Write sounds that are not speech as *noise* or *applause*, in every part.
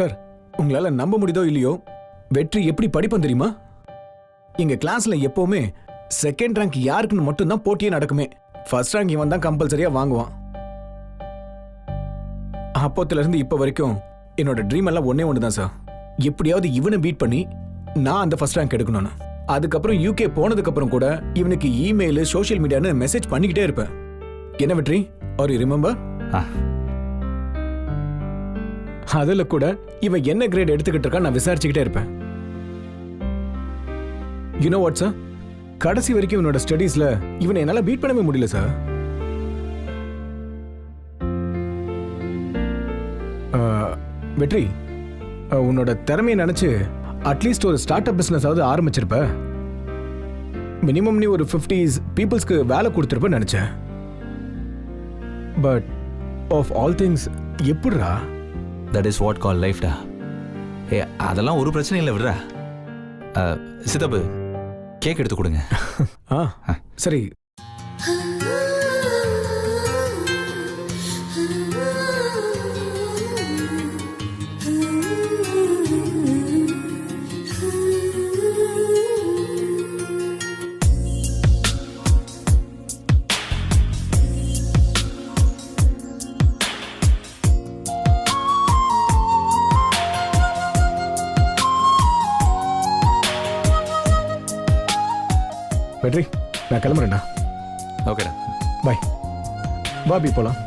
Sir உங்களால நம்ப முடியுதோ இல்லையோ வெற்றி எப்படி படிப்பேன் தெரியுமா? எங்க கிளாஸில் எப்போவுமே செகண்ட் ரேங்க் யாருக்குன்னு மட்டும்தான் போட்டியே நடக்குமே. ஃபர்ஸ்ட் ரேங்க் இவன் தான் கம்பல்சரியா வாங்குவான். அப்போத்துலேருந்து இப்போ வரைக்கும் என்னோட ட்ரீம் எல்லாம் ஒன்றே ஒன்று தான் சார். எப்படியாவது இவனை பீட் பண்ணி நான் அந்த ஃபர்ஸ்ட் ரேங்க் எடுக்கணும்னு. அதுக்கப்புறம் யூகே போனதுக்கப்புறம் கூட இவனுக்கு இமெயில் சோஷியல் மீடியான்னு மெசேஜ் பண்ணிக்கிட்டே இருப்பேன். என்ன வெற்றி? ஆர் யூ ரிமெம்பர் அதுல கூட இவன் என்ன கிரேட் எடுத்துக்கிட்டு இருக்கான் நான் விசாரிச்சுக்கிட்டே இருப்பேன். யூனோ வாட் சார் கடைசி வரைக்கும் இவனோட ஸ்டடீஸ்ல இவனை என்னால் பீட் பண்ணவே முடியல சார் வெற்றி உன்னோட திறமையை நினச்சி அட்லீஸ்ட் ஒரு ஸ்டார்ட் அப் பிஸ்னஸாவது ஆரம்பிச்சிருப்ப. மினிமம் நீ ஒரு ஃபிஃப்டிஸ் பீப்புள்ஸ்க்கு வேலை கொடுத்துருப்ப நினச்சேன். பட் ஆஃப் ஆல் திங்ஸ் எப்படிரா தட் இஸ் வாட் கால் லைஃப்டா ஏ அதெல்லாம் ஒரு பிரச்சனையும் இல்லை விடுறா. அஹ், சித்தப்பு கேக் எடுத்து கொடுங்க. *laughs* ஆ. சரி நான் கிளம்புறேன்டா. ஓகேடா பாய் பாபி போலாம்.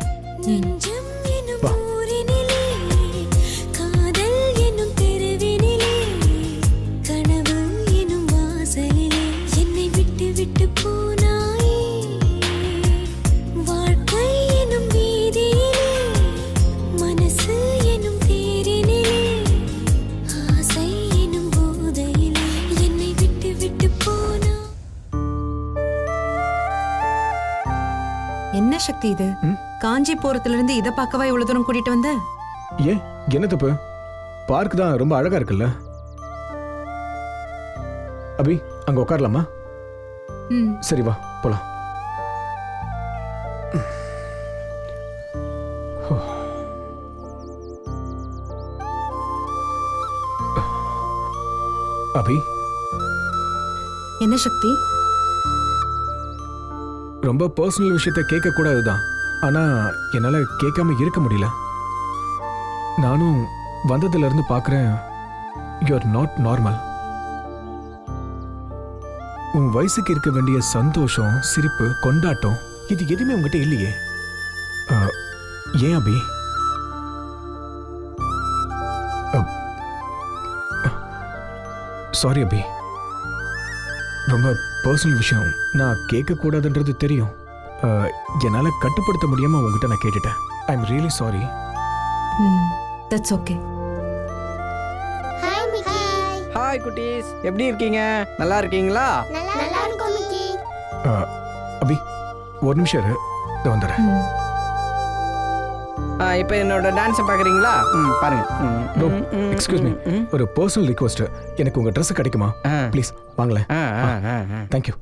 காஞ்சிபுரத்துல இருந்து இத பார்க்கவா இவ்வளவு தூரம் கூட்டிட்டு வந்த? ஏன்? என்ன தப்பு? பார்க் தான் ரொம்ப அழகா இருக்குல்ல? அபி அங்க உட்காரலாமா சரி வா போலாம். அபி? என்ன சக்தி? ரொம்ப பர்சனல் விஷயத்த கேட்க கூடாதுதான் ஆனா என்னால் கேட்காம இருக்க முடியல. நானும் வந்ததுல இருந்து யூஆர் நாட் நார்மல் உன் வயசுக்கு இருக்க வேண்டிய சந்தோஷம் சிரிப்பு கொண்டாட்டம் இது எதுவுமே உங்ககிட்ட இல்லையே. ஏன் அபி? சாரி அபி. ரொம்ப பர்சனல் விஷயம். நான் கேட்கக்கூடாதுன்றது தெரியும். என்னால கட்டுப்படுத்த முடியாம உங்ககிட்ட நான் கேட்டுட்டேன். I am really sorry that's okay hi Mickey hi குட்டீஸ். எப்படி இருக்கீங்க? நல்லா இருக்கீங்களா? நல்லா இருக்கும் மிக்கி அபி ஒரு நிமிஷம் இரு. இதோ வந்துடுறேன். இப்போ என்னோட டான்ஸை பார்க்குறீங்களா ம் பாருங்க. ம், No, ம். ஒரு பர்சனல் ரிக்வஸ்ட் எனக்கு உங்க Dress கிடைக்குமா? ஆ. ப்ளீஸ் வாங்களேன். ஆ, ஆ, ஆ, ஆ. தேங்க்யூ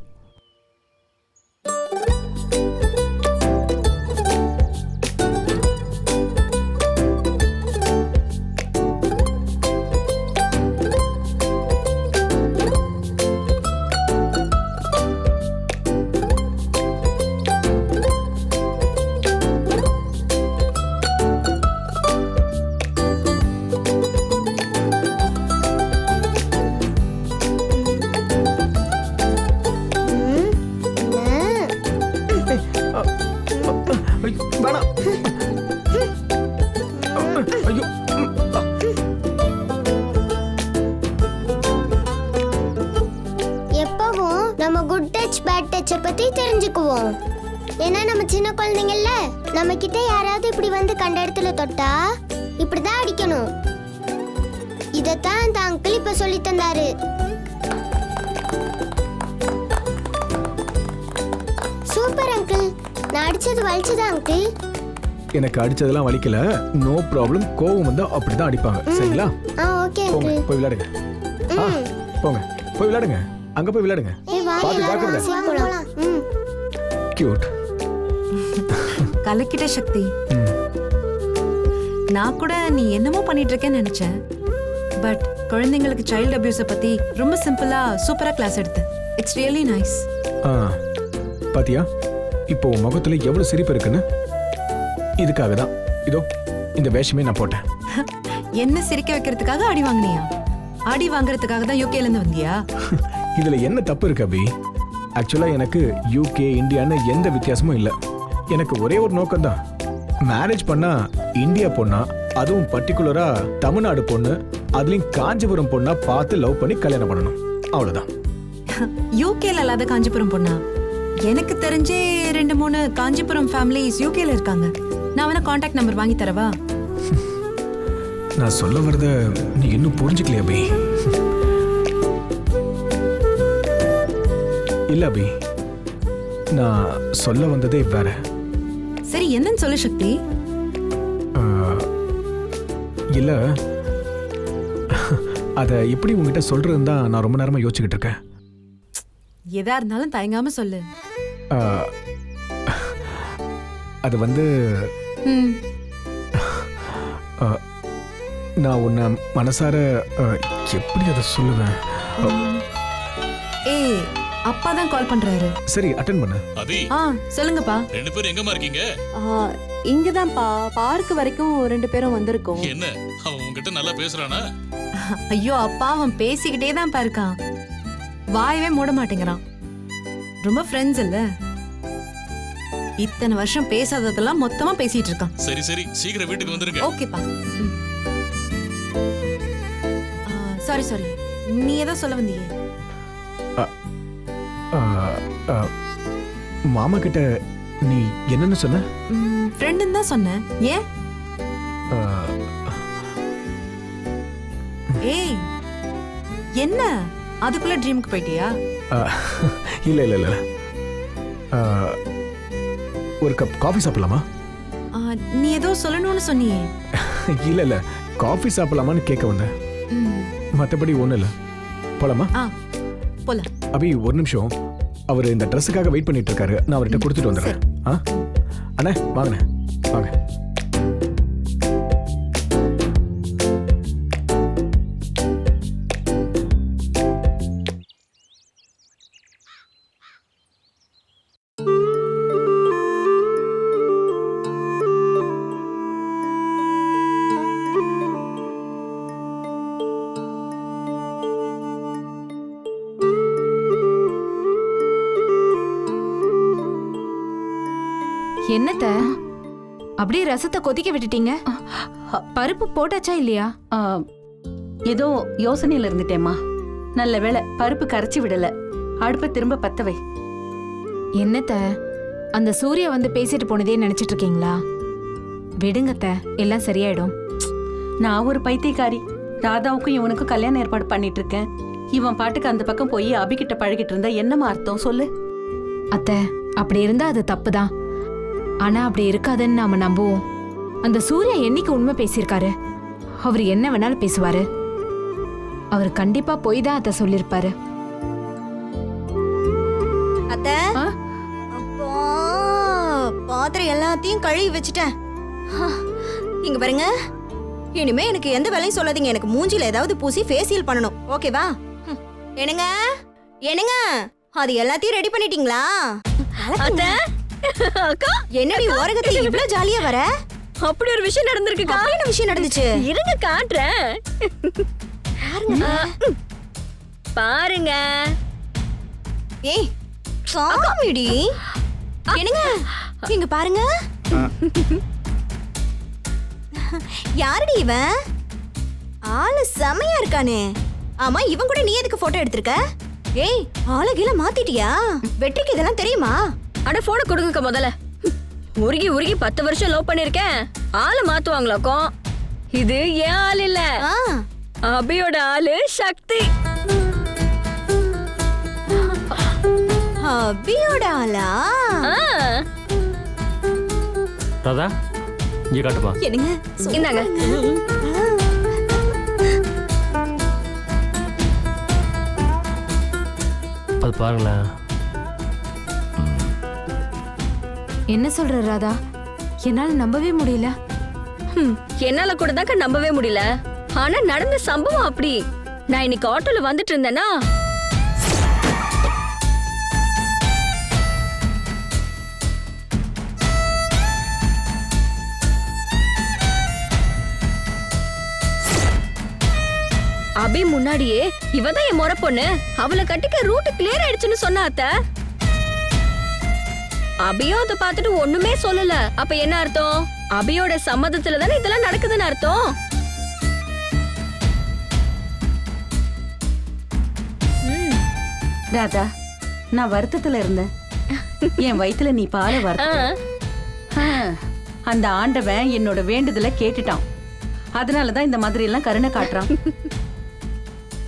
சின்ன குழந்தைங்கல்ல நம்ம கிட்ட யாராவது இப்படி வந்து கண்ட இடத்துல தொட்டா இப்படிதான் அடிக்கணும். இதத்தான் அந்த அங்கிள் இப்ப சொல்லி தந்தாரு. சூப்பர் அங்கிள் நான் அடிச்சது வலிச்சதா அங்கிள் எனக்கு அடிச்சதெல்லாம் வலிக்கல. நோ ப்ராப்ளம் கோவம் வந்தா அப்படிதான் அடிப்பாங்க. சரிங்களா? ஆ ஓகே போங்க அங்கிள் போய் விளையாடுங்க. ஆ போங்க. போய் விளையாடுங்க. அங்க போய் விளையாடுங்க. பார்த்து ஜாக்கிரதை. ம். கியூட் கலக்கிட்ட சக்தி. நான் கூட நீ என்னமோ பண்ணிட்டு இருக்கேன்னு நினைச்சேன். பட் குழந்தைங்களுக்கு சைல்டு அபியூஸை பத்தி ரொம்ப சிம்பிளா சூப்பரா கிளாஸ் எடுத்து இட்ஸ் ரியலி நைஸ் ஆ பாத்தியா? இப்போ முகத்துல எவ்வளவு சிரிப்பு இருக்குன்னு? இதுக்காக தான். இதோ இந்த வேஷமே நான் போட்டேன். *laughs* என்ன சிரிக்க வைக்கிறதுக்காக அடி வாங்குனியா? அடி வாங்குறதுக்காக தான் யூகேல இருந்து வந்தியா? *laughs* இதுல என்ன தப்பு இருக்கு அபி? ஆக்சுவலா எனக்கு யூகே இந்தியான்னு எந்த வித்தியாசமும் இல்லை. எனக்கு ஒரே ஒரு நோக்கம் தான் மேரேஜ் பண்ணா இந்தியா பொண்ணா அதுவும் பர்டிகுலரா தமிழ்நாடு பொண்ணு அதுலயும் காஞ்சிபுரம் பொண்ணா பார்த்து லவ் பண்ணி கல்யாணம் பண்ணணும். அவ்வளவுதான். யூகேல இல்லாத காஞ்சிபுரம் பொண்ணா? எனக்கு தெரிஞ்சே ரெண்டு மூணு காஞ்சிபுரம் ஃபேமிலிஸ் யூகேல இருக்காங்க. நான் வேணா காண்டாக்ட் நம்பர் வாங்கி தரவா? நான் சொல்ல வரத நீ இன்னும் புரிஞ்சுக்கலையா அபி இல்ல அபி நான் சொல்ல வந்ததே வேற. என்னன்னு சொல்லு சக்தி. இல்ல. அத எப்படி உங்ககிட்ட சொல்றதுன்னு தான் நான் ரொம்ப நேரமா யோசிச்சுக்கிட்டு இருக்கேன். எதா இருந்தாலும் தயங்காம சொல்லு. அது வந்து நான் உன்னை மனசார எப்படி அதை சொல்லுவேன்? அப்பா தான் கால் பண்றாரு. சரி அட்டன் பண்ணு. அபி. ஆ சொல்லுங்கப்பா. ரெண்டு பேரும் எங்கம்மா இருக்கீங்க? இங்கதான்ப்பா. பார்க் வரைக்கும் ரெண்டு பேரும் வந்திருக்கோம். என்ன? அவன் உன்கிட்ட நல்லா பேசுறானா? ஐயோ அப்பா அவன் பேசிக்கிட்டே தான் இருக்கான். வாயவே மூட மாட்டேங்கிறான். ரொம்ப ஃப்ரெண்ட்ஸ் இல்ல. இத்தனை வருஷம் பேசாததெல்லாம் மொத்தமா பேசிட்டு இருக்கான். சரி சரி. சீக்கிரம் வீட்டுக்கு வந்துருங்க. ஓகேப்பா. சாரி சாரி நீ ஏதோ சொல்ல வந்தியே. மாமா கிட்ட நீ என்னன்னு சொன்ன? ஃப்ரெண்டுன்னு தான் சொன்னேன். ஏன்? ஏய் என்ன? அதுக்குள்ள ட்ரீமுக்கு போயிட்டியா? இல்ல இல்ல இல்ல. ஒரு கப் காஃபி சாப்பிடலாமா? நீ ஏதோ சொல்லணும்னு சொன்னியே. இல்ல இல்ல. காஃபி சாப்பிடலாமான்னு கேட்க வந்தேன். ம். மத்தபடி ஒண்ணும் இல்ல. போலாமா? ஆ போலாம். அபி ஒரு நிமிஷம். அவர் இந்த ட்ரெஸ்ஸுக்காக வெயிட் பண்ணிட்டு இருக்காரு. நான் அவர்கிட்ட கொடுத்துட்டு வந்துடுறேன். ஆ? அண்ணே வாங்கண்ணே. வாங்க. என்னத்த? அப்படியே ரசத்தை கொதிக்க விட்டுட்டீங்க? பருப்பு போட்டாச்சா இல்லையா? ஏதோ யோசனையில இருந்துட்டேம்மா. நல்ல வேளை பருப்பு கரைச்சி விடல. அடுப்ப திரும்ப பத்த வை. என்னத்த? அந்த சூர்யா வந்து பேசிட்டு போனதே நினைச்சிட்டு இருக்கீங்களா? விடுங்கத்த எல்லாம் சரியாயிடும். நான் ஒரு பைத்தியக்காரி. ராதாவுக்கும் இவனுக்கும் கல்யாணம் ஏற்பாடு பண்ணிட்டு இருக்கேன் இவன் பாட்டுக்கு அந்த பக்கம் போய் அபிகிட்ட பழகிட்டு இருந்தா என்னமா அர்த்தம்? சொல்லு. அத்த அப்படி இருந்தா அது தப்புதான். ஆனா அப்படி இருக்காதுன்னு நாம நம்புவோம். அந்த சூர்யா என்னைக்கு உண்மை பேசியிருக்காரு? அவர் என்ன வேணாலும் பேசுவாரு. அவர் கண்டிப்பா போய் தான் அத்தை சொல்லியிருப்பாரு. அத்தை? பாத்திரம் எல்லாத்தையும் கழுவி வச்சுட்டேன். இங்க பாருங்க. இனிமே எனக்கு எந்த வேலையும் சொல்லாதீங்க. எனக்கு மூஞ்சில ஏதாவது பூசி ஃபேஷியல் பண்ணணும். ஓகேவா. என்னங்க? என்னங்க? அது எல்லாத்தையும் ரெடி பண்ணிட்டீங்களா? அத்தை? அக்கா என்னடி ஓரகத்தி இவ்ளோ ஜாலியா வர? அப்படி ஒரு விஷயம் நடந்திருக்குக்கா என்ன விஷயம் நடந்துச்சு? இருங்க காட்டுறேன். பாருங்க. ஏய் சாமிடி என்னங்க? இங்க பாருங்க. யாருடி இவன் ஆளு செமையா இருக்கானே. ஆமா இவன் கூட நீ எதுக்கு போட்டோ எடுத்திருக்க? ஏய் ஆளு கீழ மாத்திட்டியா? வெற்றிக்கு இதெல்லாம் தெரியுமா? அட போன கொடுங்கக்கா முதல்ல. உருகி உருகி பத்து வருஷம் லவ் பண்ணிருக்கேன். ஆளை மாத்துவாங்களாக்கும் இது ஏன் ஆள் இல்ல. ஆ. அபியோட ஆளு சக்தி. அபியோட ஆளா? ராதா இங்கே காட்டுப்பா. என்னங்க? இந்தாங்க. அது பாருங்களேன். என்ன சொல்ற ராதா? என்னால நம்பவே முடியல. என்னால கூட தாக்க நம்பவே முடியல. ஆனா நடந்த சம்பவம் அப்படி. நான் இன்னைக்கு ஆட்டோல வந்துட்டு இருந்தேனா? அபி முன்னாடியே இவதான் என் முறை பொண்ணு அவளை கட்டிக்க ரூட் கிளியர் ஆயிடுச்சுன்னு சொன்னா அத்தை. அபியும் அதை பார்த்துட்டு ஒண்ணுமே சொல்லல. அப்ப என்ன அர்த்தம்? அபியோட சம்மதத்துல தானே இதெல்லாம் நடக்குதுன்னு அர்த்தம்? ராதா நான் வருத்தத்துல இருந்தேன். என் வயித்துல நீ பால ஆ, வர அந்த ஆண்டவன் என்னோட வேண்டுதலை கேட்டுட்டான். அதனாலதான் இந்த மாதிரி எல்லாம் கருணை காட்டுறான்.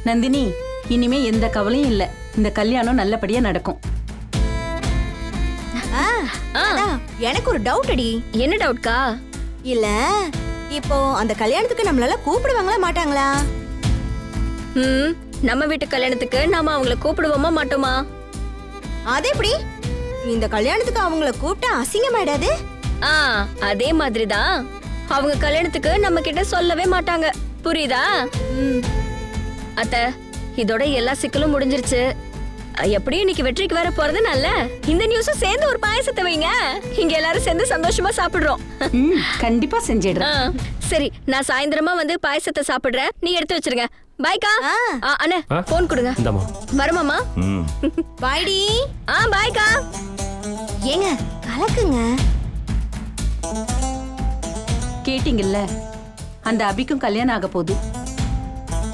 நந்தினி இனிமே எந்த கவலையும் இல்ல. இந்த கல்யாணம் நல்லபடியா நடக்கும். எனக்கு ஒரு டவுட் அடி. என்ன டவுட்கா இல்ல இப்போ அந்த கல்யாணத்துக்கு நம்மளால கூப்பிடுவாங்களா மாட்டாங்களா? ம் நம்ம வீட்டு கல்யாணத்துக்கு நாம அவங்கள கூப்பிடுவோமா மாட்டோமா? அது எப்படி? இந்த கல்யாணத்துக்கு அவங்கள கூப்பிட்டா அசிங்கமாயிடாது? ஆ அதே மாதிரி தான் அவங்க கல்யாணத்துக்கு நம்ம கிட்ட சொல்லவே மாட்டாங்க. புரியுதா? அத்த இதோட எல்லா சிக்கலும் முடிஞ்சிருச்சு. எப்படியும் இன்னைக்கு வெற்றிக்கு வேற போறது நல்ல இந்த நியூஸும் சேர்ந்து ஒரு பாயசத்தை வைங்க. இங்க எல்லாரும் சேர்ந்து சந்தோஷமா சாப்பிடுறோம். ம், கண்டிப்பா செஞ்சிடுறேன். சரி நான் சாயந்தரமா வந்து பாயசத்தை சாப்பிடுறேன். நீ எடுத்து வச்சிருங்க. பாய்க்கா அண்ணே? போன் கொடுங்க. வருமாமா ம். பாய்டி ஆ பாய்க்கா ஏங்க கலக்குங்க. கேட்டீங்கல்ல அந்த அபிக்கும் கல்யாணம் ஆக போகுது.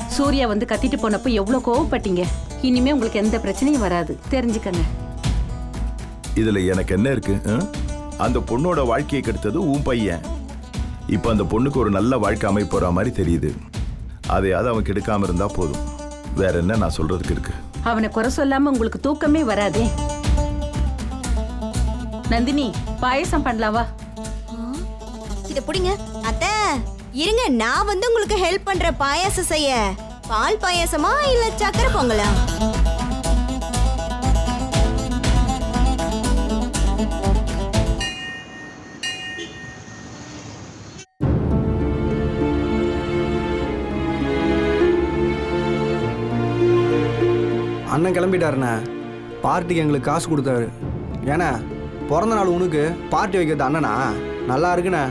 சூர்யா வந்து கத்திட்டு போனப்போ எவ்வளவு கோவப்பட்டீங்க. இனிமே உங்களுக்கு எந்த பிரச்சனையும் வராது. தெரிஞ்சுக்கங்க. இதுல எனக்கு என்ன இருக்கு? அந்த பொண்ணோட வாழ்க்கையை கெடுத்தது உன் பையன். இப்ப அந்த பொண்ணுக்கு ஒரு நல்ல வாழ்க்கை அமைய போற மாதிரி தெரியுது. அதையாவது அவன் கெடுக்காம இருந்தா போதும். வேற என்ன நான் சொல்றதுக்கு இருக்கு? அவனை குறை சொல்லாம உங்களுக்கு தூக்கமே வராதே. நந்தினி பாயசம் பண்ணலாவா இத புடிங்க. அத்தை இருங்க நான் வந்து உங்களுக்கு ஹெல்ப் பண்ற பாயாசம் செய்ய. பால் பாயாசமா இல்ல சக்கரை பொங்கலா? அண்ணன் கிளம்பிட்டாருண்ணே. பார்ட்டிக்கு எங்களுக்கு காசு கொடுத்தாரு. ஏன்னா பிறந்த நாள் உனக்கு பார்ட்டி வைக்கிறது அண்ணனா? நல்லா இருக்குண்ணே.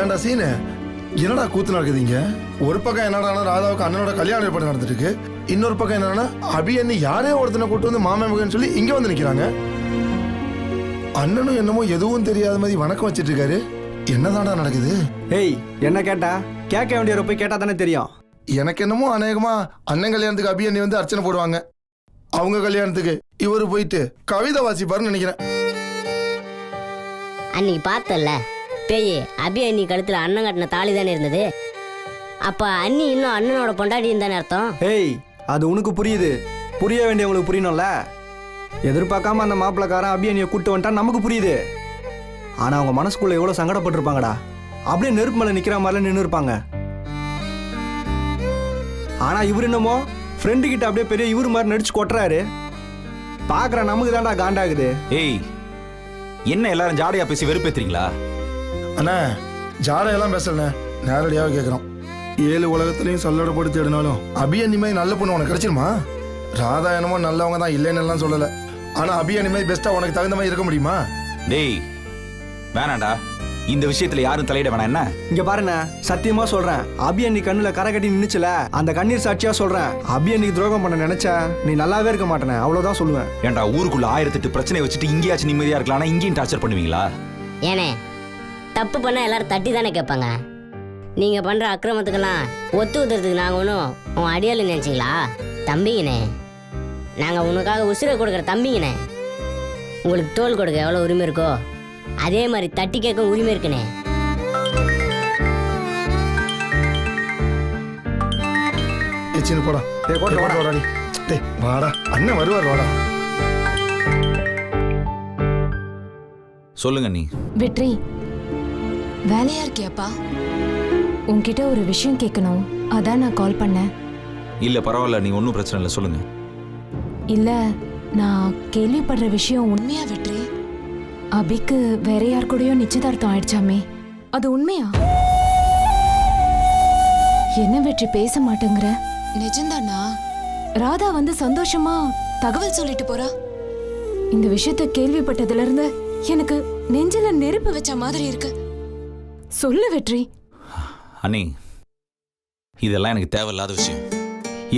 ஏன்டா சீனு? என்னடா கூத்து நடக்குதுங்க? ஒரு பக்கம் என்னடா ராதாவுக்கு அண்ணனோட கல்யாண ஏற்பாடு நடந்துட்டு இருக்கு இன்னொரு பக்கம் என்னன்னா அபி அண்ணி யாரே ஒருத்தனை கூட்டு வந்து மாமன் மகன் சொல்லி இங்க வந்து நிக்கிறாங்க. அண்ணனும் என்னமோ எதுவும் தெரியாத மாதிரி வணக்கம் வச்சிட்டு இருக்காரு என்னதான்டா நடக்குது? ஏய் என்ன கேட்டா? கேட்க வேண்டியவரை போய் கேட்டால் தானே தெரியும். எனக்கு என்னமோ அநேகமா அண்ணன் கல்யாணத்துக்கு அபி அண்ணி வந்து அர்ச்சனை போடுவாங்க. அவங்க கல்யாணத்துக்கு இவரு போயிட்டு கவிதை வாசிப்பாருன்னு நினைக்கிறேன். அன்னைக்கு பார்த்தல்ல. பேய் அபி அண்ணி கழுத்துல அண்ணன் கட்டின தாலி தானே இருந்தது? அப்ப அண்ணி இன்னும் அண்ணனோட பொண்டாட்டின்னு தானே அர்த்தம்? ஏய் அது உனக்கு புரியுது. புரிய வேண்டியவங்களுக்கு புரியணும்ல? எதிர்பார்க்காம அந்த மாப்பிள்ளக்காரன் அபியனியை கூட்டு வந்துட்டா நமக்கு புரியுது. ஆனால் அவங்க மனசுக்குள்ள எவ்வளோ சங்கடப்பட்டிருப்பாங்கடா. அப்படியே நெருப்பு மேலே நிற்கிற மாதிரிலாம் நின்று இருப்பாங்க. ஆனால் இவர் என்னமோ ஃப்ரெண்டு கிட்ட அப்படியே பெரிய இவர் மாதிரி நடிச்சு கொட்டுறாரு. பார்க்குற நமக்கு தான்டா காண்டாகுது. ஏய் என்ன எல்லாரும் ஜாடையா பேசி வெறுப்பேத்துறீங்களா? அண்ணா ஜாடையெல்லாம் பேசலண்ணே. நேரடியாக கேட்குறோம் ஏழு உலகத்துலையும் சொல்லோட போட்டு தேடினாலும் அபி அண்ணி மாதிரி நல்ல பொண்ணு உனக்கு கிடைச்சிருமா? ராதா என்னமோ நல்லவங்க தான் இல்லைன்னு எல்லாம் சொல்லலை. ஆனால் அபி அண்ணி மாதிரி பெஸ்ட்டாக உனக்கு தகுந்த மாதிரி இருக்க முடியுமா? டேய் வேணாண்டா இந்த விஷயத்துல யாரும் தலையிட வேணாம் என்ன? இங்க பாருண்ணே சத்தியமா சொல்றேன். அபி அண்ணி கண்ணுல கரை கட்டி நின்னுச்சுல அந்த கண்ணீர் சாட்சியா சொல்றேன். அபி அன்னிக்கு துரோகம் பண்ண நினைச்சா நீ நல்லாவே இருக்க மாட்டேனே அவ்வளவுதான் சொல்லுவேன். ஏன்டா ஊருக்குள்ள ஆயிரத்தெட்டு பிரச்சனை வச்சுட்டு இங்கேயாச்சும் நிம்மதியா இருக்கலாம் ஆனா இங்கேயும் டார்ச்சர் பண்ணுவீங்களா? ஏனே தப்பு பண்ண எல்லாரும் தட்டி தானே கேட்பாங்க? நீங்க பண்ற அக்கிரமத்துக்கெல்லாம் ஒத்து உதறதுக்கு நாங்க ஒன்றும் உன் அடியாளு நினைச்சிங்களா? தம்பிங்கண்ணே நாங்க உனக்காக உசுரை கொடுக்குற தம்பிங்கண்ணே உங்களுக்கு தோல் கொடுக்க எவ்வளோ உரிமை இருக்கோ அதே மாதிரி தட்டி கேட்க உரிமை இருக்குண்ணே ஏ சின்ன போடா. டேய், கோட்டை வாடா. வாடா டேய் வாடா. அண்ணன் வருவார் வாடா. சொல்லுங்க நீ. வெற்றி வேலையா இருக்கியாப்பா? உன்கிட்ட ஒரு விஷயம் கேட்கணும் அதான் நான் கால் பண்ணேன். இல்ல பரவாயில்ல. நீ ஒன்றும் பிரச்சனை இல்லை. சொல்லுங்க. இல்ல நான் கேள்விப்படுற விஷயம் உண்மையா வெற்றி? அபிக்கு வேற யார் கூடயோ நிச்சயதார்த்தம் ஆயிடுச்சாமே. அது உண்மையா? என்ன வெற்றி பேச மாட்டேங்கிற? நிஜம்தானா ராதா வந்து சந்தோஷமா தகவல் சொல்லிட்டு போறா. இந்த விஷயத்த கேள்விப்பட்டதுல இருந்து எனக்கு நெஞ்சில நெருப்பு வச்ச மாதிரி இருக்கு. சொல்லு வெற்றி. அண்ணி இதெல்லாம் எனக்கு தேவையில்லாத விஷயம்.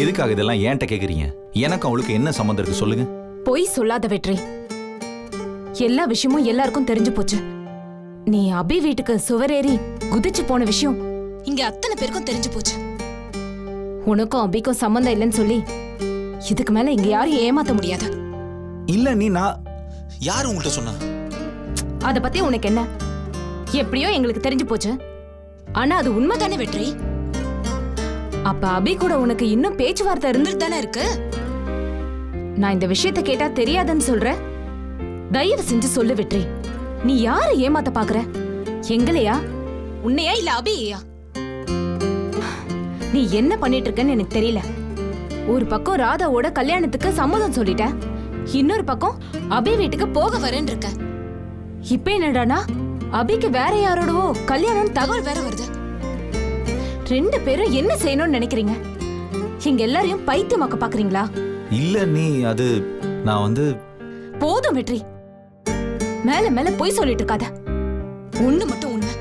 எதுக்காக இதெல்லாம் ஏன்ட்ட கேக்குறீங்க? எனக்கு அவளுக்கு என்ன சம்மந்தம் இருக்கு சொல்லுங்க. பொய் சொல்லாத வெற்றி. எல்லா விஷயமும் எல்லாருக்கும் தெரிஞ்சு போச்சு. நீ அபி வீட்டுக்கு சுவரேறி குதிச்சு போன விஷயம் இங்க அத்தனை பேருக்கும் தெரிஞ்சு போச்சு. உனக்கும் அபிக்கும் சம்மந்தம் இல்லைன்னு சொல்லி இதுக்கு மேல இங்க யாரும் ஏமாத்த முடியாது. இல்ல நீ நான் யார் உங்கள்கிட்ட சொன்னா அத பத்தி உனக்கு என்ன? எப்படியோ எங்களுக்கு தெரிஞ்சு போச்சு. ஆனா அது உண்மைதானே வெற்றி? அப்ப அபி கூட உனக்கு இன்னும் பேச்சுவார்த்தை இருந்துட்டு தானே இருக்கு? நான் இந்த விஷயத்த கேட்டா தெரியாதுன்னு சொல்ற? தயவு செஞ்சு சொல்லு வெற்றி. நீ யார ஏமாத்த பாக்குற? எங்களையா? உன்னையா இல்ல அபியா நீ என்ன பண்ணிட்டு இருக்கன்னு எனக்கு தெரியல. ஒரு பக்கம் ராதாவோட கல்யாணத்துக்கு சம்மதம் சொல்லிட்ட. இன்னொரு பக்கம் அபி வீட்டுக்கு போக வரேன்னு இருக்க. இப்ப என்னடானா? அபிக்கு வேற யாரோடவோ கல்யாணம் தகவல் வேற வருது. ரெண்டு பேரும் என்ன செய்யணும்னு நினைக்கிறீங்க? இங்க எல்லாரையும் பைத்தியமாக்க பாக்குறீங்களா? இல்ல நீ அது நான் வந்து போதும் வெற்றி. மேல மேல பொய் சொல்லிட்டு இருக்காத. ஒண்ணு மட்டும் உண்மை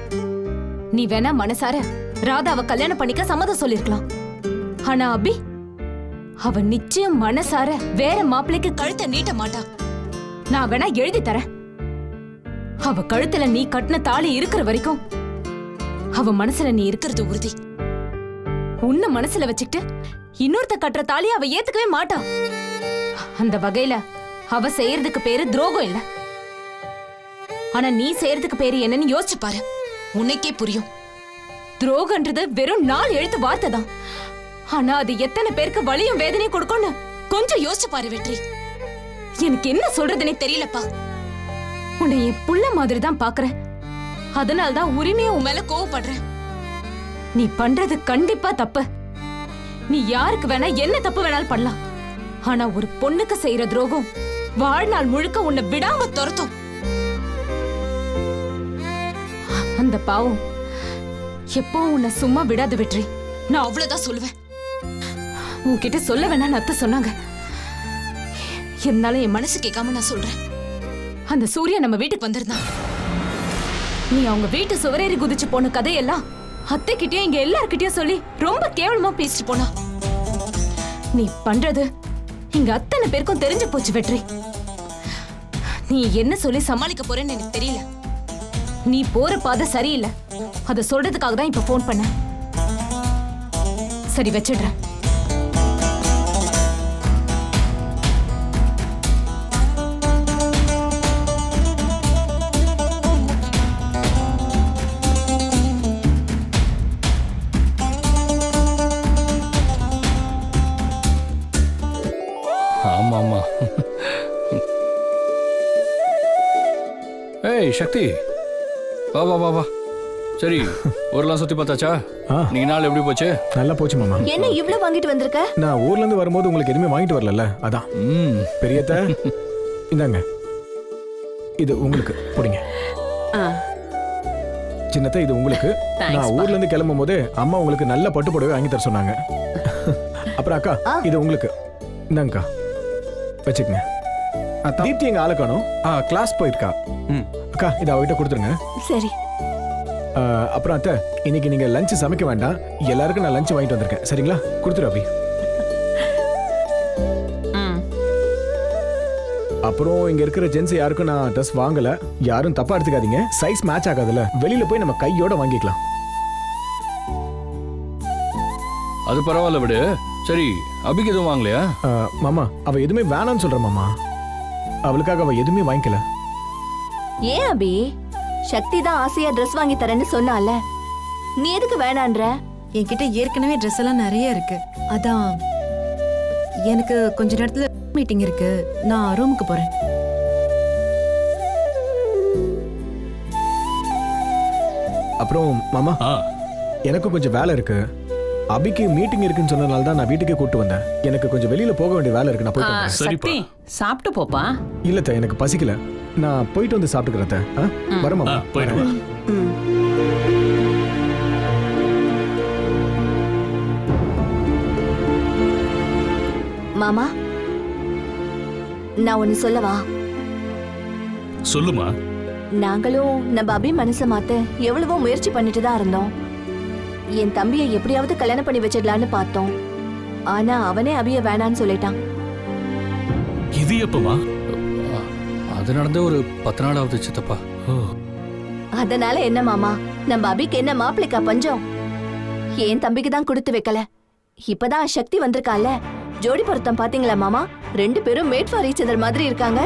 நீ வேணா மனசார ராதாவை கல்யாணம் பண்ணிக்க சம்மதம் சொல்லிருக்கலாம். ஆனா அபி அவ நிச்சயம் மனசார வேற மாப்பிள்ளைக்கு கழுத்தை நீட்ட மாட்டா. நான் வேணா எழுதி தரேன். அவ கழுத்துல நீ கட்டின தாலி இருக்கிற வரைக்கும் அவ மனசுல நீ இருக்கிறது உறுதி. உன்னை மனசுல வச்சுக்கிட்டு இன்னொருத்த கட்டுற தாலி அவ ஏத்துக்கவே மாட்டா. அந்த வகையில அவ செய்யறதுக்கு பேரு துரோகம் இல்ல. ஆனா நீ செய்யறதுக்கு பேரு என்னன்னு யோசிச்சு பாரு. உனக்கே புரியும். துரோகன்றது வெறும் நாலு எழுத்து வார்த்தை தான். ஆனா அது எத்தனை பேருக்கு வலியும் வேதனையும் கொடுக்கும்னு கொஞ்சம் யோசிச்சு பாரு வெற்றி. எனக்கு என்ன சொல்றதுன்னே தெரியலப்பா. உன்னை என் புள்ள மாதிரி தான் பாக்குறேன். அதனால தான் உரிமையா உன் மேல கோவப்படுறேன். நீ பண்றது கண்டிப்பா தப்பு. நீ யாருக்கு வேணா என்ன தப்பு வேணாலும் பண்ணலாம். ஆனா ஒரு பொண்ணுக்கு செய்யற துரோகம் வாழ்நாள் முழுக்க உன்னை விடாம துரத்தும். அந்த பாவம் எப்போ உன்னை சும்மா விடாது வெற்றி. நான் அவ்வளவுதான் சொல்லுவேன். உன்கிட்ட சொல்ல வேணாம்னு அத்தை சொன்னாங்க. என்னால என் மனசு கேட்காம நான் சொல்றேன். அந்த சூர்யா நம்ம வீட்டுக்கு வந்திருந்தான். நீ அவங்க வீட்டு சுவரேறி குதிச்சு போன கதையெல்லாம் அத்தை கிட்டயும் இங்க எல்லார்கிட்டயும் சொல்லி ரொம்ப கேவலமா பேசிட்டு போனா. நீ பண்றது இங்க அத்தனை பேருக்கும் தெரிஞ்சு போச்சு வெற்றி. நீ என்ன சொல்லி சமாளிக்க போறேன்னு எனக்கு தெரியல. நீ போற பாதை சரியில்லை. அதை சொல்றதுக்காக தான் இப்ப ஃபோன் பண்ண சரி வச்சிடுறேன். ஆமா ஆமா ஏய் சக்தி. வா வா வா வா. சரி ஊர்லாம் சுத்தி பார்த்தாச்சா? நீங்க நாள் எப்படி போச்சு? நல்லா போச்சு மாமா. என்ன இவ்ளோ வாங்கிட்டு வந்திருக்க? நான் ஊர்ல இருந்து வரும்போது உங்களுக்கு எதுவுமே வாங்கிட்டு வரல அதான். பெரியத்த இந்தாங்க. இது உங்களுக்கு பிடிங்க. சின்னத்த இது உங்களுக்கு. நான். ஊர்ல இருந்து கிளம்பும் போது அம்மா உங்களுக்கு நல்ல பட்டு புடவை வாங்கி தர சொன்னாங்க. அப்புறம் அக்கா இது உங்களுக்கு. இந்தாங்கக்கா. வச்சுக்கங்க. தீப்தி எங்க ஆளை காணோம். ஆ கிளாஸ் போயிருக்கா. அக்கா இதை அவகிட்ட கொடுத்துருங்க. சரி. அப்புறம் அத்தை இன்னைக்கு நீங்க லஞ்ச் சமைக்க வேண்டாம். எல்லாருக்கும் நான் லஞ்ச் வாங்கிட்டு வந்திருக்கேன். சரிங்களா? கொடுத்துரு அபி. அப்புறம் இங்க இருக்கிற ஜென்ஸ் யாருக்கும் நான் ட்ரெஸ் வாங்கல. யாரும் தப்பா எடுத்துக்காதீங்க. சைஸ் மேட்ச் ஆகாதுல்ல. வெளியில போய் நம்ம கையோட வாங்கிக்கலாம். அது பரவாயில்ல விடு. சரி அபிக்கு எதுவும் வாங்கலையா? ஆ, மாமா அவ எதுவுமே வேணாம்னு சொல்ற மாமா. அவளுக்காக அவ எதுவுமே வாங்கிக்கல. ஏன் அபி? சக்தி தான் ஆசையா ட்ரெஸ் வாங்கி தரேன்னு சொன்னால. நீ எதுக்கு வேணான்ற? என்கிட்ட ஏற்கனவே ட்ரெஸ் எல்லாம் நிறைய இருக்கு. அதான் எனக்கு கொஞ்ச நேரத்துல மீட்டிங் இருக்கு. நான் ரூமுக்கு போறேன். அப்புறம் மாமா எனக்கும் கொஞ்சம் வேலை இருக்கு. அபிக்கு மீட்டிங் இருக்குன்னு சொன்னனால தான் நான் வீட்டுக்கே கூட்டு வந்தேன். எனக்கு கொஞ்சம் வெளியில போக வேண்டிய வேலை இருக்கு. நான் போயிட்டு வந்துடுறேன். சக்தி சாப்பிட்டு போப்பா. இல்ல அத்தை, எனக்கு பசிக்கல. நான் போயிட்டு வந்து சாப்பிட்டுக்கிறேன் அத்தை. ஆ? வரேன் மாமா. போயிட்டு வா. மாமா நான் ஒன்னு சொல்லவா? சொல்லுமா. நாங்களும் நம்ம அபி மனசை மாத்த எவ்வளவோ முயற்சி பண்ணிட்டு தான் இருந்தோம். என் தம்பியை எப்படியாவது கல்யாணம் பண்ணி வச்சிடலான்னு பார்த்தோம். ஆனா அவனே அபிய வேணான்னு சொல்லிட்டான். இது எப்பமா? அது நடந்து ஒரு பத்து நாள் ஆகுது சித்தப்பா அதனால என்ன மாமா? நம்ம அபிக்கு என்ன மாப்பிளைக்கா பஞ்சம்? என் தம்பிக்கு தான் கொடுத்து வைக்கல. இப்பதான் சக்தி வந்திருக்கால. ஜோடி பொருத்தம் பாத்தீங்களா மாமா? ரெண்டு பேரும் மேட் ஃபார் ஈச் அதர் மாதிரி இருக்காங்க.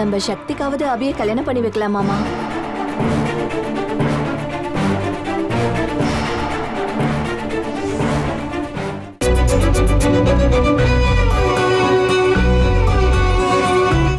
நம்ம சக்திக்காவது அபிய கல்யாணம் பண்ணி வைக்கலாம் மாமா.